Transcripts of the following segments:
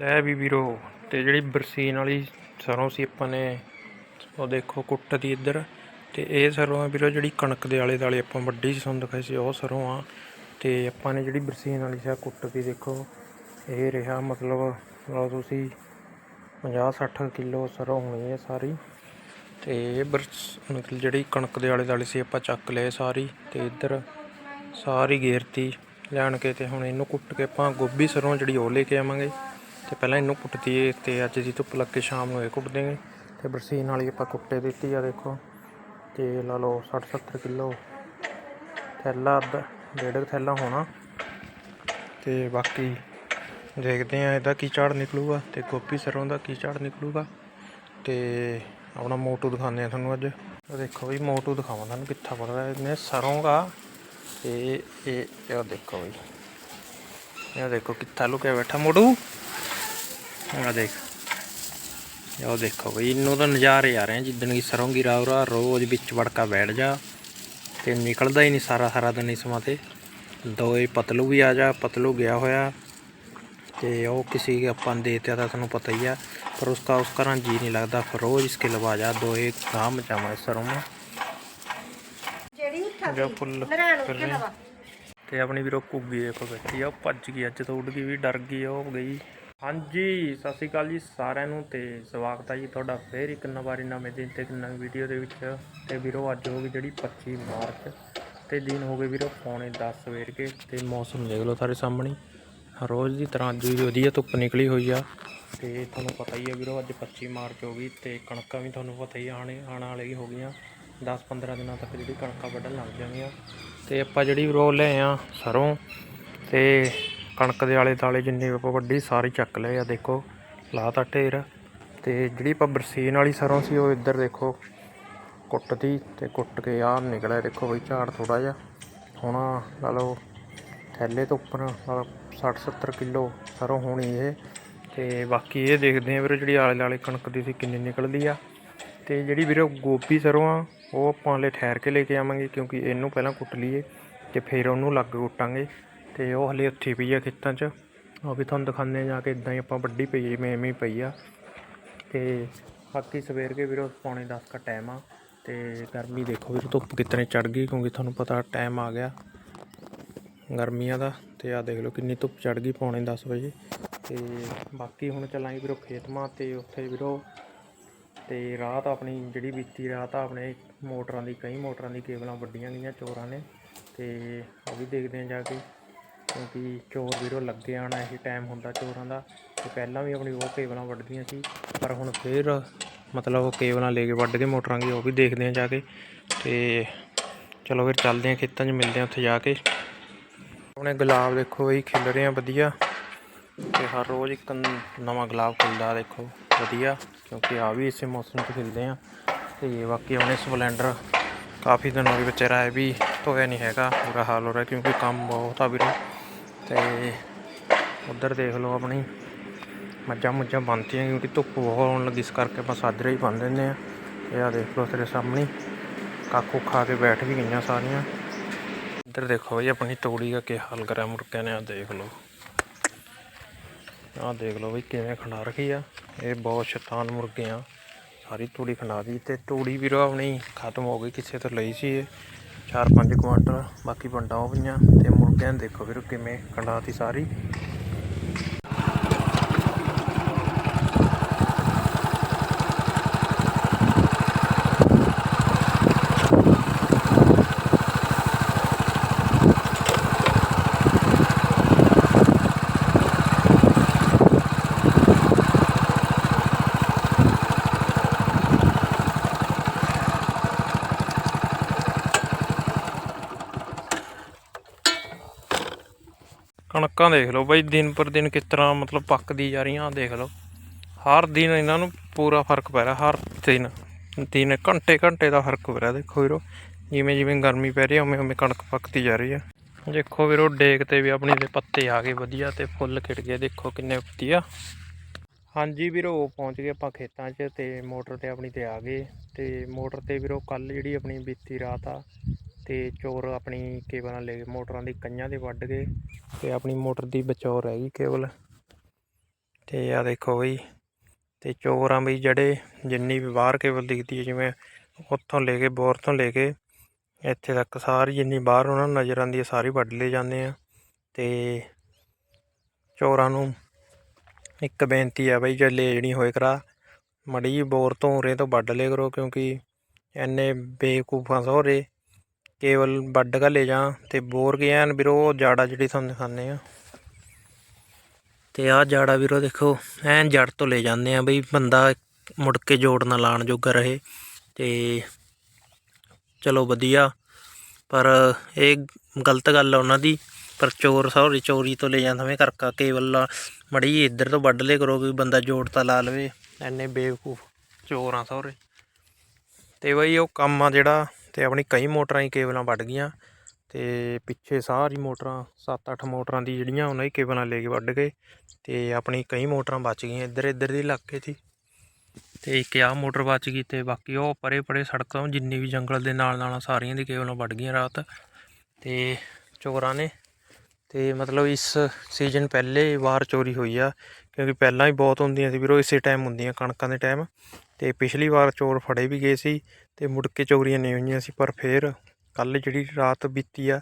ਲੈ ਵੀ ਵੀਰੋ, ਤੇ ਜਿਹੜੀ ਬਰਸੀਨ ਵਾਲੀ ਸਰੋਂ ਸੀ ਆਪਾਂ ਨੇ, ਉਹ ਦੇਖੋ ਕੁੱਟ ਦੀ ਇੱਧਰ। ਤੇ ਇਹ ਸਰੋਂ ਆ ਵੀਰੋ, ਜਿਹੜੀ ਕਣਕ ਦੇ ਆਲੇ ਦਾਲੇ ਆਪਾਂ ਵੱਡੀ ਸੀ ਤੁਹਾਨੂੰ ਦਿਖਾਈ ਸੀ, ਉਹ ਸਰੋਂ ਆ। ਤੇ ਆਪਾਂ ਨੇ ਜਿਹੜੀ ਬਰਸੀਨ ਵਾਲੀ ਸੀ, ਆਹ ਕੁੱਟ ਦੀ ਦੇਖੋ। ਇਹ ਰਿਹਾ ਮਤਲਬ, ਲਓ ਤੁਸੀਂ 50 60 ਕਿਲੋ ਸਰੋਂ ਹੋਣੀ ਹੈ ਸਾਰੀ। ਤੇ ਇਹ ਬਰਸ, ਮਤਲਬ ਜਿਹੜੀ ਕਣਕ ਦੇ ਆਲੇ ਦਾਲੇ ਸੀ, ਆਪਾਂ ਚੱਕ ਲਏ ਸਾਰੀ। ਤੇ ਇੱਧਰ ਸਾਰੀ ਗੇਰਤੀ ਲੈਣ ਕੇ ਤੇ ਹੁਣ ਇਹਨੂੰ ਕੁੱਟ ਕੇ ਆਪਾਂ ਗੋਭੀ ਸਰੋਂ ਜਿਹੜੀ ਉਹ ਲੈ ਕੇ ਆਵਾਂਗੇ। ਤੇ ਪਹਿਲਾਂ ਇਹਨੂੰ ਕੁੱਟਤੀ ਤੇ ਅੱਜ ਦੀ ਧੁੱਪ ਲੱਗ ਕੇ ਸ਼ਾਮ ਨੂੰ ਇਹ ਕੁੱਟ ਦੇਂਗੇ ਤੇ ਬਰਸੀਨ ਵਾਲੀ ਆਪਾਂ ਕੁੱਟੇ ਦਿੱਤੀ ਆ, ਦੇਖੋ। ਤੇ ਲਾ ਲਓ 60 70 ਕਿਲੋ। ਥੈਲਾ ਅੱਧਾ, ਡੇਢ ਕੁ ਥੈਲਾ ਹੋਣਾ। ਤੇ ਬਾਕੀ ਦੇਖਦੇ ਆ ਇਹਦਾ ਕੀ ਝਾੜ ਨਿਕਲੂਗਾ ਤੇ ਗੋਭੀ ਸਰੋਂ ਦਾ ਕੀ ਝਾੜ ਨਿਕਲੂਗਾ। ਤੇ ਆਪਣਾ ਮੋਟੂ ਦਿਖਾਉਂਦੇ ਆ ਤੁਹਾਨੂੰ ਅੱਜ। ਦੇਖੋ ਵੀ ਮੋਟੂ ਦਿਖਾਵਾਂ ਤੁਹਾਨੂੰ ਕਿੱਥਾ ਪੜਦਾ ਇਹਨੇ ਸਰੋਂ ਦਾ ਤੇ ਇਹ ਇਹ ਦੇਖੋ ਬਈ ਇਹ ਦੇਖੋ ਕਿੱਥਾ ਲੁਕਿਆ ਬੈਠਾ ਮੋਟੂ। ਆ ਦੇਖ ਇਹ ਦੇਖੋ ਬਈ ਇਹਨੂੰ ਤਾਂ ਨਜ਼ਾਰੇ ਆ ਰਹੇ ਆ ਜਿੱਦਣ ਕੀ ਸਰੋਂ ਗਿਰਾ ਉਰਾ ਰੋਜ਼ ਵਿੱਚ ਵੜਕਾ ਬੈਠ ਜਾ ਤੇ ਨਿਕਲਦਾ ਹੀ ਨਹੀਂ ਸਾਰਾ ਸਾਰਾ ਦਿਨ ਇਸ ਮਾਂ ਤੇ ਦੋਏ ਪਤਲੂ ਵੀ ਆ ਜਾ ਪਤਲੂ ਗਿਆ ਹੋਇਆ ਤੇ ਉਹ किसी के अपन देते था ਤੁਹਾਨੂੰ पता ही है पर उसका उसका ना जी नहीं लगता फिर रोज इसके लवा जा दो एक काम जावा सरों में ਜਿਹੜੀ ਉੱਠਾ ਜੋ ਫੁੱਲ ਨਰਾਣ ਫਿਰ ਉੱਠਿਆ ਰਹੇ। ਵਾ ਤੇ ਆਪਣੀ ਵੀਰੋ ਕੁੱਗੀ ਦੇਖੋ ਬੈਠੀ ਆ ਉਹ ਭੱਜ ਗਈ ਅੱਜ ਤੋਂ ਉੱਡ ਗਈ ਵੀ ਡਰ ਗਈ ਉਹ ਗਈ ਹਾਂਜੀ, ਸਤਿ ਸ਼੍ਰੀ ਅਕਾਲ ਜੀ ਸਾਰਿਆਂ ਨੂੰ ਤੇ ਸਵਾਗਤ ਹੈ ਜੀ ਤੁਹਾਡਾ ਫੇਰ ਇੱਕ ਨਵਾਰੀ ਨਵੇਂ ਦਿਨ ਤੇ ਇੱਕ ਨਵੀਂ ਵੀਡੀਓ ਦੇ ਵਿੱਚ। ਤੇ ਵੀਰੋ, ਅੱਜ ਹੋ ਗਈ ਜਿਹੜੀ 25 ਮਾਰਚ ਤੇ ਦਿਨ ਹੋ ਗਏ ਵੀਰੋ ਪੌਣੇ 10 ਸਵੇਰ ਕੇ ਤੇ ਮੌਸਮ ਦੇਖ ਲਓ ਸਾਰੇ ਸਾਹਮਣੇ। ਰੋਜ਼ ਦੀ ਤਰ੍ਹਾਂ ਅੱਜ ਵੀ ਵਧੀਆ ਧੁੱਪ ਨਿਕਲੀ ਹੋਈ ਆ ਤੇ ਤੁਹਾਨੂੰ ਪਤਾ ਹੀ ਹੈ ਵੀਰੋ, ਅੱਜ 25 ਮਾਰਚ ਹੋ ਗਈ ਤੇ ਕਣਕਾਂ ਵੀ ਤੁਹਾਨੂੰ ਪਤਾ ਹੀ ਆ, ਆਣੇ ਆਉਣ ਵਾਲੇ ਹੀ ਹੋ ਗਈਆਂ। 10-15 ਦਿਨਾਂ ਤੱਕ ਜਿਹੜੀ ਕਣਕਾਂ ਵੱਢਣ ਲੱਗ ਜਾਣਗੀਆਂ ਤੇ ਆਪਾਂ ਜਿਹੜੀ ਰੋ ਲਏ ਆ ਸਰੋਂ ਤੇ ਕਣਕ ਦੇ ਆਲੇ ਦਾਲੇ ਜਿੰਨੀ ਆਪਾਂ ਵੱਡੀ ਸਾਰੀ ਚੱਕ ਲਏ ਆ, ਦੇਖੋ ਲਾਤਾ ਢੇਰ। ਤੇ ਜਿਹੜੀ ਆਪਾਂ ਬਰਸੀਨ ਵਾਲੀ ਸਰੋਂ ਸੀ, ਉਹ ਇੱਧਰ ਦੇਖੋ, ਕੁੱਟਦੀ ਤੇ ਕੁੱਟ ਕੇ ਆ ਨਿਕਲਿਆ, ਦੇਖੋ ਬਈ ਝਾੜ ਥੋੜਾ ਜਿਹਾ। ਹੁਣ ਲਾ ਲਓ, ਥੈਲੇ ਤੋਂ ਉੱਪਰ 60 70 ਕਿਲੋ ਸਰੋਂ ਹੋਣੀ ਇਹ। ਤੇ ਬਾਕੀ ਇਹ ਦੇਖਦੇ ਆ ਵੀਰੋ, ਜਿਹੜੀ ਆਲੇ ਦਾਲੇ ਕਣਕ ਦੀ ਸੀ, ਕਿੰਨੀ ਨਿਕਲਦੀ ਆ। ਤੇ ਜਿਹੜੀ ਵੀਰੋ ਗੋਭੀ ਸਰੋਂ ਆ, ਉਹ ਆਪਾਂ ਹਲੇ ਠਹਿਰ ਕੇ ਲੈ ਕੇ ਆਵਾਂਗੇ, ਕਿਉਂਕਿ ਇਹਨੂੰ ਪਹਿਲਾਂ ਕੁੱਟ ਲਈਏ ਤੇ ਫਿਰ ਉਹਨੂੰ ਲੱਗ ਕੁੱਟਾਂਗੇ। ਤੇ ਉਹ ਹਲੇ ਉੱਥੇ ਪਈ ਆ ਖੇਤਾਂ 'ਚ। ਉਹ ਵੀ ਤੁਹਾਨੂੰ ਦਿਖਾਉਂਦੇ ਆ ਜਾ ਕੇ ਇਦਾਂ ਹੀ ਆਪਾਂ ਵੱਡੀ ਪਈ ਜਿਵੇਂ ਐਵੇਂ ਪਈ ਆ। ਤੇ ਬਾਕੀ ਸਵੇਰ ਕੇ ਵੀਰੋ ਪੌਣੇ 10 ਦਾ ਟਾਈਮ ਆ। ਤੇ ਗਰਮੀ ਦੇਖੋ ਵੀਰੋ, ਧੁੱਪ ਕਿਤਨੇ ਚੜ ਗਈ, ਕਿਉਂਕਿ ਤੁਹਾਨੂੰ ਪਤਾ ਟਾਈਮ ਆ ਗਿਆ ਗਰਮੀਆਂ ਦਾ। ਤੇ ਆ ਦੇਖ ਲਓ ਕਿੰਨੀ ਧੁੱਪ ਚੜ ਗਈ ਪੌਣੇ 10 ਵਜੇ। ਤੇ ਬਾਕੀ ਹੁਣ ਚੱਲਾਂਗੇ ਵੀਰੋ ਖੇਤਮਾ ਤੇ ਉੱਥੇ ਵੀਰੋ ਤੇ ਰਾਤ ਆਪਣੀ ਜਿਹੜੀ ਬੀਤੀ ਰਾਤ ਆ, ਆਪਣੇ ਮੋਟਰਾਂ ਦੀ, ਕਈ ਮੋਟਰਾਂ ਦੀ ਕੇਬਲਾਂ ਵੱਡੀਆਂ ਗਈਆਂ ਚੋਰਾਂ ਨੇ। ਤੇ ਉਹ ਵੀ ਦੇਖਦੇ ਆ ਜਾ ਕੇ। ਕਿਉਂਕਿ ਚੋਰ ਵੀਰੋ ਲੱਗੇ ਆਣਾ ਇਹ ਟਾਈਮ ਹੁੰਦਾ ਚੋਰਾਂ ਦਾ। ਤੇ ਪਹਿਲਾਂ ਵੀ ਆਪਣੀ ਉਹ ਕੇਬਲਾਂ ਵੱਢਦੀਆਂ ਸੀ, ਪਰ ਹੁਣ ਫੇਰ ਮਤਲਬ ਉਹ ਕੇਬਲਾਂ ਲੈ ਕੇ ਵੱਢ ਕੇ ਮੋਟਰਾਂ ਦੀ, ਉਹ ਵੀ ਦੇਖਦੇ ਆ ਜਾ ਕੇ। ਤੇ ਚਲੋ ਫਿਰ ਚੱਲਦੇ ਆ ਖੇਤਾਂ 'ਚ, ਮਿਲਦੇ ਆ ਉੱਥੇ ਜਾ ਕੇ। ਆਪਣੇ ਗੁਲਾਬ ਦੇਖੋ ਇਹ ਖਿਲ ਰਹੇ ਆ ਵਧੀਆ। ਤੇ ਹਰ ਰੋਜ਼ ਇੱਕ ਨਵਾਂ ਗੁਲਾਬ ਖਿਲਦਾ, ਦੇਖੋ ਵਧੀਆ। ਕਿਉਂਕਿ ਆ ਵੀ ਇਸੇ ਮੌਸਮ 'ਚ ਖਿਲਦੇ ਆ। ਤੇ ਬਾਕੀ ਆਪਣੇ ਸਪਲੈਂਡਰ ਕਾਫੀ ਦਿਨ ਹੋ ਗਏ ਵਿਚਾਰਾ ਇਹ ਵੀ ਧੋਇਆ ਨਹੀਂ ਹੈਗਾ, ਬੁਰਾ ਹਾਲ ਹੋ ਰਿਹਾ ਕਿਉਂਕਿ ਕੰਮ ਬਹੁਤ ਆ ਵੀਰੇ। ਤੇ ਉਧਰ ਦੇਖ ਲਓ ਆਪਣੀ ਮੱਝਾਂ ਮੁੱਝਾਂ ਬੰਨਤੀਆਂ, ਕਿਉਂਕਿ ਧੁੱਪ ਬਹੁਤ ਹੋਣ ਲੱਗੀ, ਇਸ ਕਰਕੇ ਆਪਾਂ ਸਾਜਰੇ ਹੀ ਬੰਨ ਦਿੰਦੇ ਆ ਇਹ ਆ ਦੇਖ ਲਓ ਤੇਰੇ ਸਾਹਮਣੇ ਕਾਕੂ ਖਾ ਕੇ ਬੈਠ ਵੀ ਗਈਆਂ ਸਾਰੀਆਂ। ਇੱਧਰ ਦੇਖੋ ਬਈ, ਆਪਣੀ ਤੂੜੀ ਦਾ ਕੀ ਹਾਲ ਕਰਿਆ ਮੁਰਗਿਆਂ ਨੇ ਆ ਦੇਖ ਲਓ। ਆਹ ਦੇਖ ਲਓ ਬਈ, ਕਿਵੇਂ ਖੰਡਾ ਰੱਖੀ ਆ। ਇਹ ਬਹੁਤ ਸ਼ੈਤਾਨ ਮੁਰਗੇ ਆ। ਸਾਰੀ ਤੂੜੀ ਖੰਡਾ ਦੀ ਤੇ ਤੂੜੀ ਵੀਰੋ ਆਪਣੀ ਖਤਮ ਹੋ ਗਈ, ਕਿਸੇ ਤੋਂ ਲਈ ਸੀ ਇਹ। 4-5 ਕੁਆਂਟਲ, ਬਾਕੀ ਵੰਡਾਂ ਹੋ ਗਈਆਂ ਤੇ ਮੁਰਗਿਆਂ ਦੇਖੋ ਵੀਰੋ ਕਿਵੇਂ ਖੰਡਾਤੀ ਸਾਰੀ। ਕਣਕਾਂ ਦੇਖ ਲਓ ਬਾਈ, ਦਿਨ ਪਰ ਦਿਨ ਕਿਸ ਤਰ੍ਹਾਂ ਮਤਲਬ ਪੱਕਦੀ ਜਾ ਰਹੀਆਂ ਦੇਖ ਲਓ। ਹਰ ਦਿਨ ਇਹਨਾਂ ਨੂੰ ਪੂਰਾ ਫ਼ਰਕ ਪੈ ਰਿਹਾ, ਹਰ ਦਿਨ। ਦਿਨ ਘੰਟੇ ਘੰਟੇ ਦਾ ਫ਼ਰਕ ਪੈ ਰਿਹਾ, ਦੇਖੋ ਵੀਰੋ, ਜਿਵੇਂ ਜਿਵੇਂ ਗਰਮੀ ਪੈ ਰਹੀ ਹੈ, ਉਵੇਂ ਉਵੇਂ ਕਣਕ ਪੱਕਦੀ ਜਾ ਰਹੀ ਹੈ। ਦੇਖੋ ਵੀਰੋ, ਡੇਕ ਤੇ ਵੀ ਆਪਣੀ ਦੇ ਪੱਤੇ ਆ ਗਏ ਵਧੀਆ ਤੇ ਫੁੱਲ ਖਿੜ ਗਏ, ਦੇਖੋ ਕਿੰਨੇ ਵਧੀਆ। ਹਾਂਜੀ ਵੀਰੋ ਪਹੁੰਚ ਗਏ ਆਪਾਂ ਖੇਤਾਂ 'ਚ ਤੇ ਮੋਟਰ ਤੇ ਆਪਣੀ ਤੇ ਆ ਗਏ। ਤੇ ਮੋਟਰ ਤੇ ਵੀਰੋ ਕੱਲ ਜਿਹੜੀ ਆਪਣੀ ਬੀਤੀ ਰਾਤ ਆ ਤੇ ਚੋਰ ਆਪਣੀ ਕੇਬਲਾਂ ਲੈ ਗਏ, ਮੋਟਰਾਂ ਦੀ ਕਈਆਂ ਦੇ ਵੱਢ ਗਏ ਤੇ ਆਪਣੀ ਮੋਟਰ ਦੀ ਬਚਾਓ ਰਹਿ ਗਈ ਕੇਬਲ ਤੇ ਆ ਦੇਖੋ ਬਈ, ਤੇ ਚੋਰਾਂ ਬਈ ਜਿਹੜੇ ਜਿੰਨੀ ਵੀ ਬਾਹਰ ਕੇਬਲ ਦਿਖਦੀ ਹੈ, ਜਿਵੇਂ ਉੱਥੋਂ ਲੈ ਕੇ, ਬੋਰ ਤੋਂ ਲੈ ਕੇ, ਇੱਥੇ ਤੱਕ ਸਾਰੀ ਜਿੰਨੀ ਬਾਹਰ ਉਹਨਾਂ ਨੂੰ ਨਜ਼ਰ ਆਉਂਦੀ ਹੈ, ਸਾਰੀ ਵੱਢ ਲਏ ਜਾਂਦੇ ਆ। ਤੇ ਚੋਰਾਂ ਨੂੰ ਇੱਕ ਬੇਨਤੀ ਆ ਬਈ, ਜੇ ਲੈਣੀ ਹੋਏ ਕਰਾ, ਮੜੀ ਜਿਹੀ ਬੋਰ ਤੋਂ ਉਰੇ ਤੋਂ ਵੱਢ ਲਿਆ ਕਰੋ, ਕਿਉਂਕਿ ਐਨੇ ਬੇਕੂਫਾਂ ਸਹੁਰੇ ਕੇਵਲ ਵੱਢ ਕੇ ਲੈ ਜਾ ਤੇ ਬੋਰ ਕੇ ਐਨ ਵੀਰੋ, ਉਹ ਜਾੜਾ ਜਿਹੜੀ ਤੁਹਾਨੂੰ ਦਿਖਾਉਂਦੇ ਆ ਤੇ ਆਹ ਜਾੜਾ ਵੀਰੋ ਦੇਖੋ, ਐਨ ਜੜ ਤੋਂ ਲੈ ਜਾਂਦੇ ਆ ਬਈ, ਬੰਦਾ ਮੁੜ ਕੇ ਜੋੜ ਨਾ ਲਾਣ ਜੋਗਾ ਰਹੇ। ਤੇ ਚਲੋ ਵਧੀਆ, ਪਰ ਇਹ ਗਲਤ ਗੱਲ ਆ ਉਹਨਾਂ ਦੀ, ਪਰ ਚੋਰ ਸਹੁਰੇ ਚੋਰੀ ਤੋਂ ਲੈ ਜਾਂਦਾ ਮੈਂ ਕਰਕਾ ਕੇਵਲ ਮੜੀ ਜਿਹੀ ਇੱਧਰ ਤੋਂ ਵੱਢ ਲੇ ਕਰੋ ਵੀ ਬੰਦਾ ਜੋੜ ਤਾਂ ਲਾ ਲਵੇ, ਐਨੇ ਬੇਵਕੂਫ ਚੋਰ ਆ ਸਹੁਰੇ ਤੇ ਬਈ ਉਹ ਕੰਮ ਆ ਜਿਹੜਾ ਤੇ ਆਪਣੀ ਕਈ ਮੋਟਰਾਂ ਹੀ ਕੇਬਲਾਂ ਵੱਢ ਗਈਆਂ ਤੇ ਪਿੱਛੇ ਸਾਰੀ ਮੋਟਰਾਂ 7-8 ਮੋਟਰਾਂ ਦੀ ਜਿਹੜੀਆਂ ਉਹਨਾਂ ਹੀ ਕੇਬਲਾਂ ਲੈ ਕੇ ਵੱਢ ਗਏ ਤੇ ਆਪਣੀ ਕਈ ਮੋਟਰਾਂ ਬਚ ਗਈਆਂ ਇੱਧਰ ਇੱਧਰ ਦੇ ਇਲਾਕੇ 'ਚ ਹੀ। ਤੇ ਇੱਕ ਆਹ ਮੋਟਰ ਬਚ ਗਈ ਤੇ ਬਾਕੀ ਉਹ ਪਰੇ ਪਰੇ ਸੜਕਾਂ ਜਿੰਨੀ ਵੀ ਜੰਗਲ ਦੇ ਨਾਲ ਨਾਲ ਸਾਰੀਆਂ ਦੀ ਕੇਬਲਾਂ ਵੱਢ ਗਈਆਂ ਰਾਤ ਤੇ ਚੋਰਾਂ ਨੇ ਤੇ ਮਤਲਬ ਇਸ ਸੀਜ਼ਨ ਪਹਿਲੇ ਵਾਰ ਚੋਰੀ ਹੋਈ ਆ ਕਿਉਂਕਿ ਪਹਿਲਾਂ ਹੀ ਬਹੁਤ ਹੁੰਦੀਆਂ ਸੀ ਵੀਰੋ, ਇਸੇ ਟਾਈਮ ਹੁੰਦੀਆਂ ਕਣਕਾਂ ਦੇ ਟਾਈਮ ਤੇ ਪਿਛਲੀ ਵਾਰ ਚੋਰ ਫੜੇ ਵੀ ਗਏ ਸੀ ਤੇ ਮੁੜ ਕੇ ਚੋਰੀਆਂ ਨਹੀਂ ਹੋਈਆਂ ਸੀ, ਪਰ ਫਿਰ ਕੱਲ ਜਿਹੜੀ ਰਾਤ ਬੀਤੀ ਆ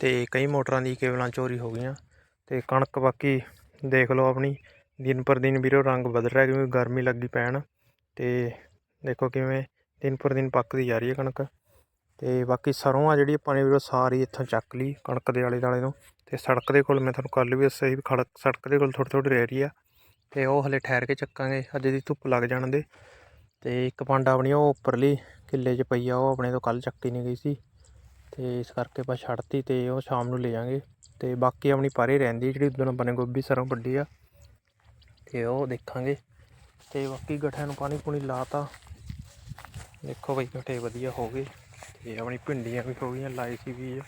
ਤੇ ਕਈ ਮੋਟਰਾਂ ਦੀ ਕੇਬਲਾਂ ਚੋਰੀ ਹੋ ਗਈਆਂ ਤੇ ਕਣਕ ਬਾਕੀ ਦੇਖ ਲਓ ਆਪਣੀ, ਦਿਨ ਪਰ ਦਿਨ ਵੀਰੋ ਰੰਗ ਬਦਲ ਰਿਹਾ, ਕਿਉਂਕਿ ਗਰਮੀ ਲੱਗੀ ਪੈਣ ਤੇ ਦੇਖੋ ਕਿਵੇਂ ਦਿਨ ਪਰ ਦਿਨ ਪੱਕਦੀ ਜਾ ਰਹੀ ਹੈ ਕਣਕ ਤੇ ਬਾਕੀ ਸਰੋਂ ਆ ਜਿਹੜੀ ਆਪਾਂ ਨੇ ਵੀਰੋ ਸਾਰੀ ਇੱਥੋਂ ਚੱਕ ਲਈ ਕਣਕ ਦੇ ਆਲੇ ਦੁਆਲੇ ਤੋਂ ਤੇ ਸੜਕ ਦੇ ਕੋਲ ਮੈਂ ਤੁਹਾਨੂੰ ਕੱਲ ਵੀ ਦੱਸਿਆ ਵੀ ਖੜਕ ਸੜਕ ਦੇ ਕੋਲ ਥੋੜ੍ਹੀ ਥੋੜ੍ਹੀ ਰਹਿ ਰਹੀ ਆ ਤੇ ਉਹ ਹਲੇ ਠਹਿਰ ਕੇ ਚੱਕਾਂਗੇ, ਅੱਜ ਦੀ ਧੁੱਪ ਲੱਗ ਜਾਣ ਦੇ ਤੇ ਇੱਕ ਪੰਡ ਆਪਣੀ ਉਹ ਉੱਪਰਲੀ ਕਿੱਲੇ 'ਚ ਪਈ ਆ, ਉਹ ਆਪਣੇ ਤੋਂ ਕੱਲ ਚੱਕੀ ਨਹੀਂ ਗਈ ਸੀ। ਤੇ ਇਸ ਕਰਕੇ ਆਪਾਂ ਛੱਡਤੀ ਤੇ ਉਹ ਸ਼ਾਮ ਨੂੰ ਲੈ ਜਾਾਂਗੇ ਤੇ ਬਾਕੀ ਆਪਣੀ ਪਰੇ ਰਹਿੰਦੀ ਜਿਹੜੀ ਉਦੋਂ ਆਪਾਂ ਨੇ ਗੋਭੀ ਸਰੋਂ ਵੱਡੀ ਆ, ਤੇ ਉਹ ਦੇਖਾਂਗੇ। ਤੇ ਬਾਕੀ ਗਠਿਆਂ ਨੂੰ ਪਾਣੀ ਪੂਣੀ ਲਾਤਾ ਦੇਖੋ ਬਈ ਗਠੇ ਵਧੀਆ ਹੋ ਗਏ। ਤੇ ਆਪਣੀ ਭਿੰਡੀਆਂ ਵੀ ਹੋ ਗਈਆਂ, ਲਾਈ ਸੀ ਵੀ ਆ।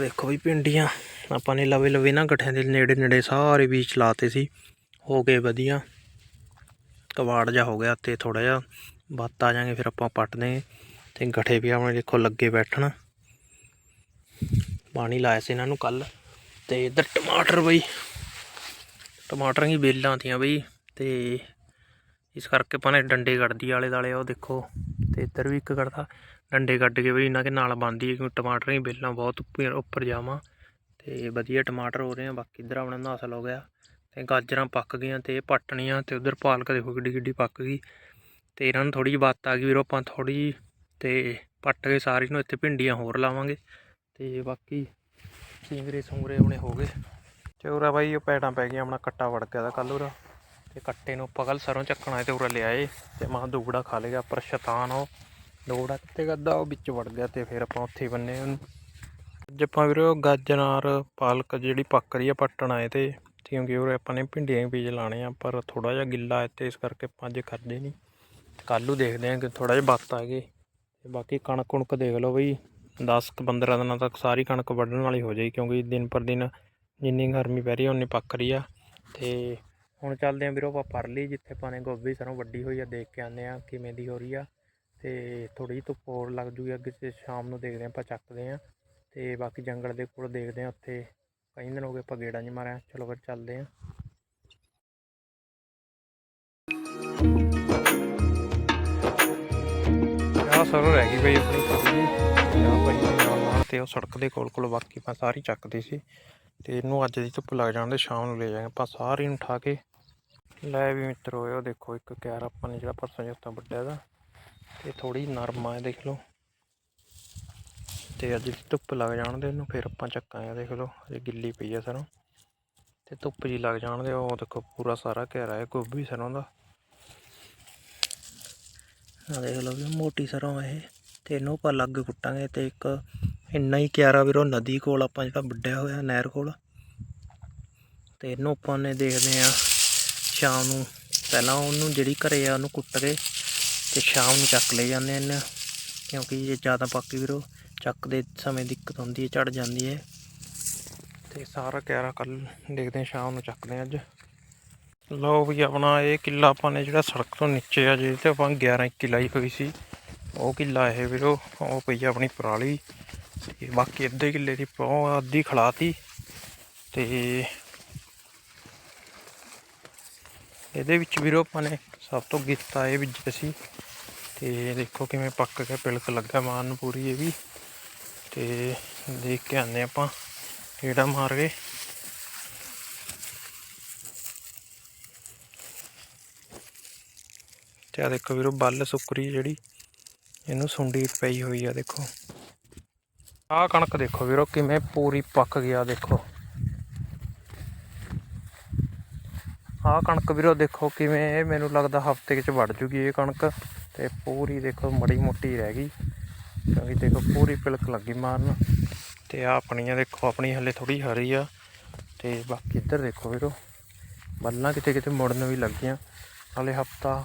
ਦੇਖੋ ਬਈ ਭਿੰਡੀਆਂ। ਆਪਾਂ ਨੇ ਲਵੇ ਲਵੇ ਨਾ ਗਠਿਆਂ ਦੇ ਨੇੜੇ ਨੇੜੇ ਸਾਰੇ ਬੀਜ ਲਾਤੇ ਸੀ। ਹੋ ਗਏ ਵਧੀਆ। ਕਵਾੜ ਜਾ ਹੋ ਗਿਆ ਤੇ ਥੋੜਾ ਜਿਹਾ। ਬੱਤ ਆ ਜਾਾਂਗੇ ਫਿਰ ਆਪਾਂ ਪੱਟਦੇ ਦੇਂਗੇ ਤੇ ਗਠੇ ਵੀ ਆਪਣੇ ਦੇਖੋ ਲੱਗੇ ਬੈਠਣ। ਪਾਣੀ ਲਾਇਆ ਸੀ ਇਹਨਾਂ ਨੂੰ ਕੱਲ ਤੇ ਇੱਧਰ ਟਮਾਟਰ ਬਈ। ਟਮਾਟਰਾਂ ਦੀ ਬੇਲਾਂ ਤੀਆਂ ਬਈ। ਤੇ ਇਸ ਕਰਕੇ ਆਪਾਂ ਨੇ ਡੰਡੇ ਕੱਢਦੀ ਆਲੇ ਦਾਲੇ ਉਹ ਦੇਖੋ। ਤੇ ਇੱਧਰ ਵੀ ਇੱਕ ਕੱਢਦਾ ਡੰਡੇ ਕੱਢ ਕੇ ਬਈ ਇਹਨਾਂ ਦੇ ਨਾਲ ਬੰਨਦੀ ਹੈ, ਕਿਉਂਕਿ ਟਮਾਟਰਾਂ ਦੀ ਬੇਲਾਂ ਬਹੁਤ ਉੱਪਰ ਉੱਪਰ ਜਾਵਾਂ। ਤੇ ਵਧੀਆ ਟਮਾਟਰ ਹੋ ਰਹੇ ਆ, ਬਾਕੀ ਇੱਧਰ ਆਪਣਾ ਨਾਸਲ ਹੋ ਗਿਆ। ਤੇ ਗਾਜਰਾਂ ਪੱਕ ਗਈਆਂ ਤੇ ਇਹ ਪੱਟਣੀਆਂ ਤੇ ਉਧਰ ਪਾਲਕ ਦੇਖੋ ਕਿੱਡੀ ਕਿੱਡੀ ਪੱਕ ਗਈ। ਤੇ ਇਹਨਾਂ ਨੂੰ ਥੋੜੀ ਜਿਹੀ ਬਾਤ ਆ ਗਈ ਵੀਰੋ, ਆਪਾਂ ਥੋੜੀ ਜਿਹੀ ਤੇ ਪੱਟ ਕੇ ਸਾਰੀ ਨੂੰ ਇੱਥੇ ਭਿੰਡੀਆਂ ਹੋਰ ਲਾਵਾਂਗੇ। ਤੇ ਬਾਕੀ ਸਿੰਗਰੇ ਸੁੰਗਰੇ ਉਹਨੇ ਹੋ ਗਏ। ਤੇ ਉਰਾ ਬਾਈ, ਉਹ ਪੈਟਾਂ ਪੈ ਗਈਆਂ, ਆਪਣਾ ਕੱਟਾ ਵੜ ਗਿਆ ਦਾ ਕੱਲ ਉਰਾ। ਤੇ ਕੱਟੇ ਨੂੰ ਆਪਾਂ ਕੱਲ ਸਰੋਂ ਚੱਕਣਾ ਤੇ ਉਰਾ ਲਿਆਏ। ਤੇ ਮਾਂ ਦੁਗੜਾ ਖਾ ਲੇਗਾ ਪਰ ਸ਼ੈਤਾਨ ਉਹ। ਦੁਗੜਾ ਕਿੱਥੇ ਗੱਦਾ ਉਹ ਵਿੱਚ ਵੜ ਗਿਆ ਤੇ ਫਿਰ ਆਪਾਂ ਉੱਥੇ ਬੰਨੇ ਉਹਨੂੰ। ਅੱਜ ਆਪਾਂ ਵੀਰੋ ਗਾਜਰਾਂ ਔਰ ਪਾਲਕ ਜਿਹੜੀ ਪੱਕ ਰਹੀ ਆ ਪੱਟਣ ਆਏ ਤੇ ਕਿਉਂਕਿ ਉਹ ਆਪਾਂ ਨੇ ਭਿੰਡੀਆਂ ਵੀ ਬੀਜ ਲਾਣੇ ਆ, ਪਰ ਥੋੜਾ ਜਿਹਾ ਗਿੱਲਾ ਹੈ ਤੇ ਇਸ ਕਰਕੇ ਆਪਾਂ ਅੱਜ ਕਰਦੇ ਨਹੀਂ ਕੱਲ੍ਹ ਨੂੰ ਦੇਖਦੇ ਆਂ ਕਿ ਥੋੜਾ ਜਿਹਾ ਬੱਤ ਆ ਗਏ। ਤੇ ਬਾਕੀ ਕਣਕ ਕੁਣਕ ਦੇਖ ਲਓ ਬਈ 10 ਕੁ 15 ਦਿਨਾਂ ਤੱਕ ਸਾਰੀ ਕਣਕ ਵੱਢਣ ਵਾਲੀ ਹੋ ਜਾਈ ਕਿਉਂਕਿ ਦਿਨ ਪਰ ਦਿਨ ਜਿੰਨੀ ਗਰਮੀ ਪੈ ਰਹੀ ਹੈ ਉਨੀ ਪੱਕ ਰਹੀ ਆ। ਤੇ ਹੁਣ ਚੱਲਦੇ ਆਂ ਵੀਰੋ ਆਪਾਂ ਪਰ ਲਈ ਜਿੱਥੇ ਆਪਾਂ ਨੇ ਗੋਭੀ ਸਰੋਂ ਵੱਡੀ ਹੋਈ ਆ, ਦੇਖ ਕੇ ਆਉਂਦੇ ਆ ਕਿਵੇਂ ਦੀ ਹੋ ਰਹੀ ਆ। ਤੇ ਥੋੜੀ ਜਿਹੀ ਧੁੱਪ ਹੋਰ ਲੱਗ ਜੂਗੀ, ਅੱਗੇ ਤੇ ਸ਼ਾਮ ਨੂੰ ਦੇਖਦੇ ਆਂ ਆਪਾਂ ਚੱਕਦੇ ਆਂ ਤੇ ਬਾਕੀ ਜੰਗਲ ਦੇ ਕੋਲ ਦੇਖਦੇ ਆਂ ਉੱਥੇ। ਕਈ ਦਿਨ ਹੋ ਗਏ ਆਪਾਂ ਗੇੜਾ ਨਹੀਂ ਮਾਰਿਆ। ਚਲੋ ਫਿਰ ਚੱਲਦੇ ਆਂ ਆਹ ਸਰੋਂ ਰਹਿ ਗਈ ਬਈ ਆਪਣੀ। ਪਰਲੀ ਆਹ ਪਈ ਨਾਲ ਨਾਲ ਤੇ ਉਹ ਸੜਕ ਦੇ ਕੋਲ ਕੋਲ ਬਾਕੀ ਆਪਾਂ ਸਾਰੀ ਚੱਕਦੇ ਸੀ। ਤੇ ਇਹਨੂੰ ਅੱਜ ਦੀ ਧੁੱਪ ਲੱਗ ਜਾਣ ਦੇ ਸ਼ਾਮ ਨੂੰ ਲੈ ਜਾਵਾਂਗੇ। ਆਪਾਂ ਸਾਰੀ ਨੂੰ ਉਠਾ ਕੇ। ਲੈ ਵੀ ਮਿੱਤਰੋ, ਇਹ ਦੇਖੋ ਇੱਕ ਕੈਰ ਆਪਾਂ ਨੇ ਜਿਹੜਾ ਪਰਸੋਂ ਜਿੱਤਾਂ ਵੱਡਿਆ ਦਾ। ਤੇ ਥੋੜੀ ਨਰਮ ਆ, ਇਹ ਦੇਖ ਲਓ। ਤੇ ਅੱਜ ਧੁੱਪ ਲੱਗ ਜਾਣ ਦੇ ਇਹਨੂੰ ਫਿਰ ਆਪਾਂ ਚੱਕਾਂਗੇ ਦੇਖ ਲਓ ਇਹ ਗਿੱਲੀ ਪਈ ਆ ਸਰੋਂ। ਤੇ ਧੁੱਪ ਜੀ ਲੱਗ ਜਾਣ ਦੇ, ਉਹ ਦੇਖੋ ਪੂਰਾ ਸਾਰਾ ਘੇਰਾ ਹੈ, ਗੋਭੀ ਸਰੋਂ ਦਾ। ਆ ਦੇਖ ਲਓ ਵੀ ਮੋਟੀ ਸਰੋਂ ਆ ਇਹ, ਤੇ ਇਹਨੂੰ ਆਪਾਂ ਲੱਗ ਕੁੱਟਾਂਗੇ ਤੇ ਇੱਕ ਇੰਨਾ ਹੀ ਕਿਆਰਾ ਵੀਰੋ, ਨਦੀ ਕੋਲ ਆਪਾਂ ਜਿਹੜਾ ਵੱਡਿਆ ਹੋਇਆ, ਨਹਿਰ ਕੋਲ। ਤੇ ਇਹਨੂੰ ਆਪਾਂ ਨੇ ਦੇਖਦੇ ਆ ਸ਼ਾਮ ਨੂੰ ਪਹਿਲਾਂ ਉਹਨੂੰ ਜਿਹੜੀ ਘਰੇ ਆ, ਉਹਨੂੰ ਕੁੱਟ ਕੇ ਤੇ ਸ਼ਾਮ ਨੂੰ ਚੱਕ ਲੈ ਜਾਂਦੇ ਨੇ ਕਿਉਂਕਿ ਜੇ ਜ਼ਿਆਦਾ ਪੱਕੀ ਵੀਰੋ। ਚੱਕਦੇ ਸਮੇਂ ਦਿੱਕਤ ਹੁੰਦੀ ਹੈ ਝੜ ਜਾਂਦੀ ਹੈ। ਤੇ ਸਾਰਾ ਕਿਆਰਾ ਕੱਲ ਦੇਖਦੇ ਹਾਂ, ਸ਼ਾਮ ਨੂੰ ਚੱਕਦੇ ਹਾਂ ਅੱਜ। ਲਓ ਵੀ ਆਪਣਾ ਇਹ ਕਿੱਲਾ ਆਪਾਂ ਨੇ ਜਿਹੜਾ ਸੜਕ ਤੋਂ ਨੀਚੇ ਆ, ਜਿਹਦੇ ਤੇ ਆਪਾਂ 11 ਕਿੱਲਾ ਹੀ ਹੋਈ ਸੀ। ਉਹ ਕਿੱਲਾ ਇਹ ਵੀਰੋ, ਉਹ ਪਈ ਆ ਆਪਣੀ ਪਰਾਲੀ। ਤੇ ਬਾਕੀ ਅੱਧੇ ਕਿੱਲੇ ਦੀ ਪੌ ਅੱਧੀ ਖਲਾਤੀ। ਤੇ ਇਹਦੇ ਵਿੱਚ ਵੀਰੋ ਆਪਾਂ ਨੇ ਸਭ ਤੋਂ ਗਿੱਤਾ ਇਹ ਵਿੱਚ ਸੀ। ਤੇ ਦੇਖੋ ਕਿਵੇਂ ਪੱਕ ਕੇ ਪਿਲਕ ਲੱਗਾ ਮਾਰਨ ਪੂਰੀ ਇਹ ਵੀ। ਤੇ ਦੇਖ ਕੇ ਆਨੇ ਆਪਾਂ ਕਿਹੜਾ ਮਾਰ ਕੇ। ਤੇ ਆ ਦੇਖੋ ਵੀਰੋ, ਬੱਲ ਸੁੱਕਰੀ ਜਿਹੜੀ, ਇਹਨੂੰ ਸੁੰਡੀ ਪਈ ਹੋਈ ਆ ਦੇਖੋ। ਆਹ ਕਣਕ ਦੇਖੋ ਵੀਰੋ, ਕਿਵੇਂ ਪੂਰੀ ਪੱਕ ਗਿਆ ਦੇਖੋ। ਆਹ ਕਣਕ ਵੀਰੋ ਦੇਖੋ ਕਿਵੇਂ, ਇਹ ਮੈਨੂੰ ਲੱਗਦਾ ਹਫ਼ਤੇ ਵਿੱਚ ਵੱਢ ਜੂਗੀ ਇਹ ਕਣਕ। ਤੇ ਪੂਰੀ ਦੇਖੋ, ਮੜੀ ਮੋਟੀ ਰਹਿ ਗਈ। ਕਿਉਂਕਿ ਦੇਖੋ ਪੂਰੀ ਪਿਲਕ ਲੱਗੀ ਮਾਰਨ ਤੇ ਆ ਆਪਣੀਆਂ ਦੇਖੋ, ਆਪਣੀ ਹਲੇ ਥੋੜੀ ਹਰੀ ਆ। ਤੇ ਬਾਕੀ ਇੱਧਰ ਦੇਖੋ ਵੀਰੋ ਬੱਲਾਂ ਕਿਤੇ ਕਿਤੇ ਮੁੜਨ ਵੀ ਲੱਗੀਆਂ। ਹਲੇ ਹਫਤਾ,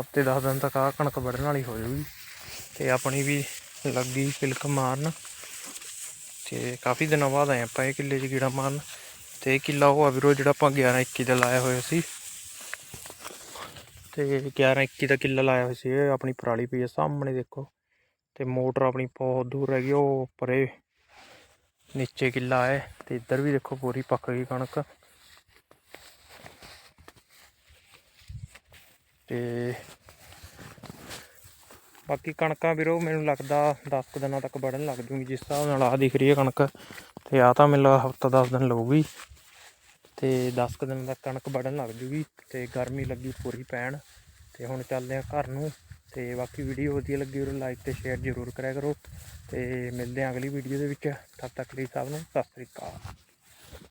ਹਫ਼ਤੇ 10 ਦਿਨ ਤੱਕ ਆ ਕਣਕ ਵੱਢਣ ਵਾਲੀ ਹੋ ਜਾਊਗੀ। ਤੇ ਆਪਣੀ ਵੀ ਲੱਗੀ ਪਿਲਕ ਮਾਰਨ। ਤੇ ਕਾਫੀ ਦਿਨਾਂ ਬਾਅਦ ਆਏ ਆਪਾਂ ਇਹ ਕਿੱਲੇ 'ਚ ਕੀੜਾ ਮਾਰਨ। ਤੇ ਇਹ ਕਿੱਲਾ ਉਹ ਆ ਵੀਰੋ, ਜਿਹੜਾ ਆਪਾਂ 11 21 ਦਾ ਲਾਇਆ ਹੋਇਆ ਸੀ। ਤੇ 11 21 ਦਾ ਕਿੱਲਾ ਲਾਇਆ ਹੋਇਆ ਸੀ, ਇਹ ਆਪਣੀ ਪਰਾਲੀ ਪਈ ਆ ਸਾਹਮਣੇ ਦੇਖੋ। ਤੇ ਮੋਟਰ ਆਪਣੀ ਬਹੁਤ ਦੂਰ ਰਹਿ ਗਈ, ਉਹ ਪਰੇ ਨੀਚੇ ਕਿੱਲਾ ਹੈ ਤੇ ਇੱਧਰ ਵੀ ਦੇਖੋ ਪੂਰੀ ਪੱਕ ਗਈ ਕਣਕ। ਤੇ ਬਾਕੀ ਕਣਕਾਂ ਵੀਰੋ ਮੈਨੂੰ ਲੱਗਦਾ 10 ਕੁ ਦਿਨਾਂ ਤੱਕ ਵੜਨ ਲੱਗ ਜੂਗੀ, ਜਿਸ ਹਿਸਾਬ ਨਾਲ ਆ ਦਿਖ ਰਹੀ ਹੈ ਕਣਕ, ਤੇ ਆ ਤਾਂ ਮੈਨੂੰ ਹਫਤਾ 10 ਦਿਨ ਲਊਗੀ। ਤੇ 10 ਕੁ ਦਿਨ ਤੱਕ ਕਣਕ ਵੜਨ ਲੱਗ ਜੂਗੀ ਤੇ ਗਰਮੀ ਲੱਗੀ ਪੂਰੀ ਪੈਣ, ਤੇ ਹੁਣ ਚੱਲਦੇ ਆ ਘਰ ਨੂੰ। ਤੇ ਬਾਕੀ ਵੀਡੀਓ ਵਧੀਆ ਲੱਗੀ ਉਹ ਲਾਈਕ ਤੇ ਸ਼ੇਅਰ ਜ਼ਰੂਰ ਕਰਿਆ ਕਰੋ ਤੇ ਮਿਲਦੇ ਆ ਅਗਲੀ ਵੀਡੀਓ ਦੇ ਵਿੱਚ। ਤਦ ਤੱਕ ਲਈ ਸਭ ਨੂੰ ਸਤਿ ਸ੍ਰੀ ਅਕਾਲ।